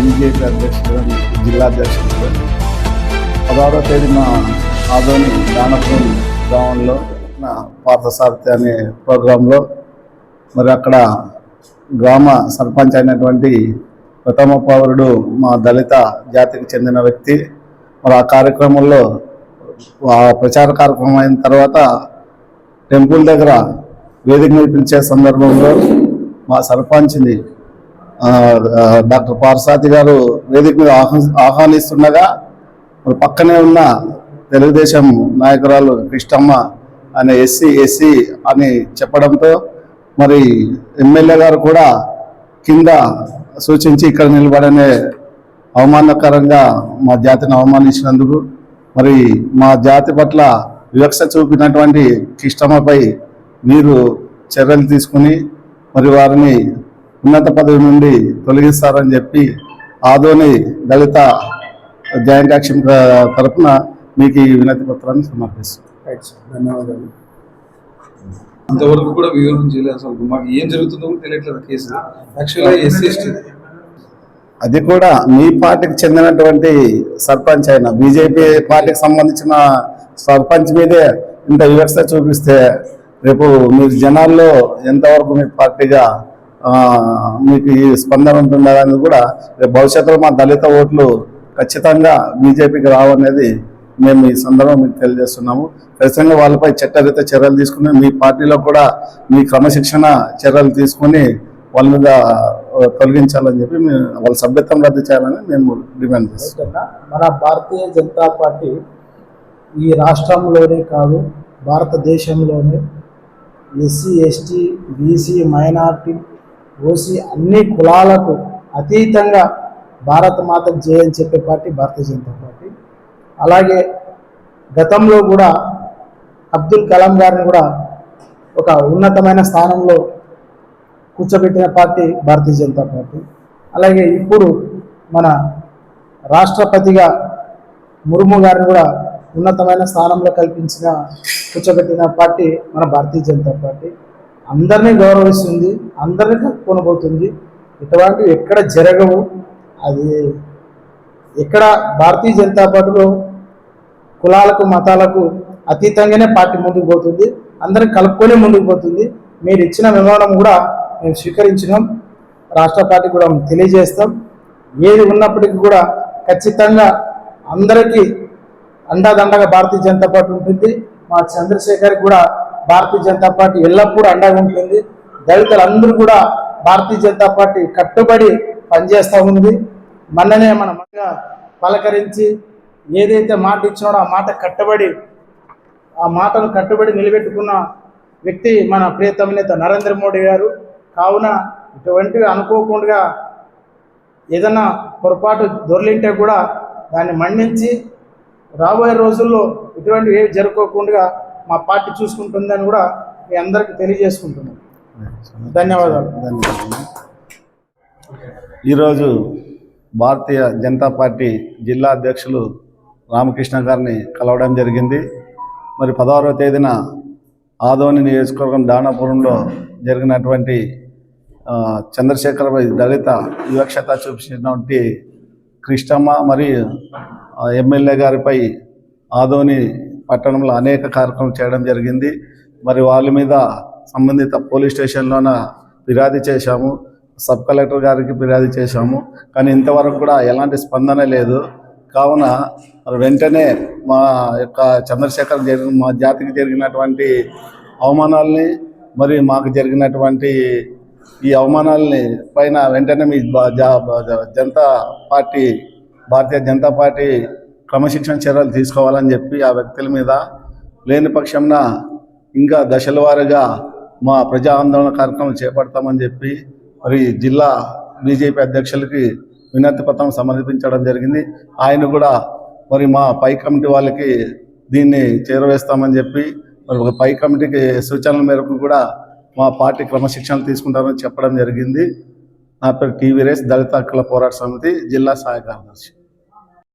BJP అధ్యక్షుడు జిల్లా అధ్యక్షుడు పదహారో తేదీన ఆదోని దానపురం గ్రామంలో నా పార్థసారథి అనే ప్రోగ్రాంలో మరి అక్కడ గ్రామ సర్పంచ్ అయినటువంటి ప్రథమ పౌరుడు మా దళిత జాతికి చెందిన వ్యక్తి. మరి ఆ కార్యక్రమంలో ఆ ప్రచార కార్యక్రమం అయిన తర్వాత టెంపుల్ దగ్గర వేదిక మీద పిలిచే సందర్భంలో మా సర్పంచ్ని డాక్టర్ పార్సాతి గారు వేదిక మీద ఆహ్వా- ఆహ్వానిస్తుండగా మరి పక్కనే ఉన్న తెలుగుదేశం నాయకురాలు కృష్ణమ్మ అనే ఎస్సీ ఎస్సీ అని చెప్పడంతో మరి ఎమ్మెల్యే గారు కూడా కింద సూచించి ఇక్కడ నిలబడనే అవమానకరంగా మా జాతిని అవమానించినందుకు మరి మా జాతి పట్ల వివక్ష చూపినటువంటి కృష్ణమ్మపై మీరు చర్యలు తీసుకుని మరి వారిని ఉన్నత పదవి నుండి తొలగిస్తారని చెప్పి ఆదోని దళిత జాయింట్ యాక్షన్ తరఫున మీకు ఈ వినతి పత్రాన్ని సమర్పిస్తున్నాను ధన్యవాదాలు. ఇంతవరకు కూడా వివరణ చేయలేదు అసలు. మాకు ఏం జరుగుతుందో కూడా తెలియట్లేదు కేసు. యాక్చువల్గా ఎస్సీ ఎస్టీ అది కూడా మీ పార్టీకి చెందినటువంటి సర్పంచ్ అయిన బీజేపీ పార్టీకి సంబంధించిన సర్పంచ్ మీదే ఇంత వివక్ష చూపిస్తే రేపు మీరు జనాల్లో ఎంతవరకు మీ పార్టీగా మీకు ఈ స్పందన ఉంటుందని కూడా భవిష్యత్తులో మా దళిత ఓట్లు ఖచ్చితంగా బీజేపీకి రావనేది మేము ఈ సందర్భం మీకు తెలియజేస్తున్నాము. ఖచ్చితంగా వాళ్ళపై చట్టరీత చర్యలు తీసుకుని మీ పార్టీలో కూడా మీ క్రమశిక్షణ చర్యలు తీసుకుని వాళ్ళ మీద తొలగించాలని చెప్పి మేము వాళ్ళ సభ్యత్వం రద్దు చేయాలని మేము డిమాండ్ చేస్తాం మన భారతీయ జనతా పార్టీ ఈ రాష్ట్రంలోనే కాదు భారతదేశంలోనే SC ST BC minority OC అన్ని కులాలకు అతీతంగా భారత మాత జయ అని చెప్పే పార్టీ భారతీయ జనతా పార్టీ. అలాగే గతంలో కూడా అబ్దుల్ కలాం గారిని కూడా ఒక ఉన్నతమైన స్థానంలో కూర్చోబెట్టిన పార్టీ భారతీయ జనతా పార్టీ. అలాగే ఇప్పుడు మన రాష్ట్రపతిగా ముర్ము గారిని కూడా ఉన్నతమైన స్థానంలో కల్పించిన కూర్చోబెట్టిన పార్టీ మన భారతీయ జనతా పార్టీ. అందరినీ గౌరవిస్తుంది అందరినీ కలుపుకొని ఇటువంటివి ఎక్కడ జరగవు. అది ఎక్కడ భారతీయ జనతా పార్టీలో కులాలకు మతాలకు అతీతంగానే పార్టీ ముందుకు పోతుంది. అందరిని కలుపుకొని ముందుకు పోతుంది. మీరు ఇచ్చిన వివరణ కూడా మేము స్వీకరించినాం. రాష్ట్ర పార్టీ కూడా తెలియజేస్తాం. ఏది ఉన్నప్పటికీ కూడా ఖచ్చితంగా అందరికీ అండాదండగా భారతీయ జనతా పార్టీ ఉంటుంది. మా చంద్రశేఖర్ కూడా భారతీయ జనతా పార్టీ ఎల్లప్పుడూ అండగా ఉంటుంది. దళితులందరూ కూడా భారతీయ జనతా పార్టీ కట్టుబడి పనిచేస్తూ ఉంది. మననే మన మనగా పలకరించి ఏదైతే మాట ఇచ్చినాడో ఆ మాట కట్టుబడి ఆ మాటను కట్టుబడి నిలబెట్టుకున్న వ్యక్తి మన ప్రియతమ నేత నరేంద్ర మోడీ గారు. కావున ఇటువంటివి అనుకోకుండా ఏదైనా పొరపాటు దొరిలింటే కూడా దాన్ని మన్నించి రాబోయే రోజుల్లో ఇటువంటివి ఏవి జరుపుకోకుండా మా పార్టీ చూసుకుంటుందని కూడా మీ అందరికీ తెలియజేసుకుంటున్నాం. ధన్యవాదాలు. ధన్యవాదాలు. ఈరోజు భారతీయ జనతా పార్టీ జిల్లా అధ్యక్షులు రామకృష్ణ గారిని కలవడం జరిగింది. మరి పదహారవ తేదీన ఆదోని నియోజకవర్గం దానాపురంలో జరిగినటువంటి ఆ, చంద్రశేఖరపై దళిత వివక్షత చూపించినటువంటి కృష్ణమ్మ మరియు ఎమ్మెల్యే గారిపై ఆదోని పట్టణంలో అనేక కార్యక్రమాలు చేయడం జరిగింది. మరి వాళ్ళ మీద సంబంధిత పోలీస్ స్టేషన్లోన ఫిర్యాదు చేశాము. సబ్ కలెక్టర్ గారికి ఫిర్యాదు చేశాము. కానీ ఇంతవరకు కూడా ఎలాంటి స్పందన లేదు. కావున వెంటనే మా యొక్క చంద్రశేఖర్ జరిగిన మా జాతికి జరిగినటువంటి అవమానాల్ని మరి మాకు జరిగినటువంటి ఈ అవమానాల్ని పైన వెంటనే మీ బా- జా- జనతా పార్టీ భారతీయ జనతా పార్టీ క్రమశిక్షణ చర్యలు తీసుకోవాలని చెప్పి ఆ వ్యక్తుల మీద లేని పక్షంన ఇంకా దశల వారీగా మా ప్రజా ఆందోళన కార్యక్రమం చేపడతామని చెప్పి మరి జిల్లా బీజేపీ అధ్యక్షులకి వినతి పత్రం సమర్పించడం జరిగింది. ఆయన కూడా మరి మా పై కమిటీ వాళ్ళకి దీన్ని చేరవేస్తామని చెప్పి మరి ఒక పై కమిటీకి సూచనల మేరకు కూడా మా పార్టీ క్రమశిక్షణ తీసుకుంటామని చెప్పడం జరిగింది. నా పేరు టీవీ రేస్ దళిత హక్కుల పోరాట సమితి జిల్లా సహాయ కార్యదర్శి.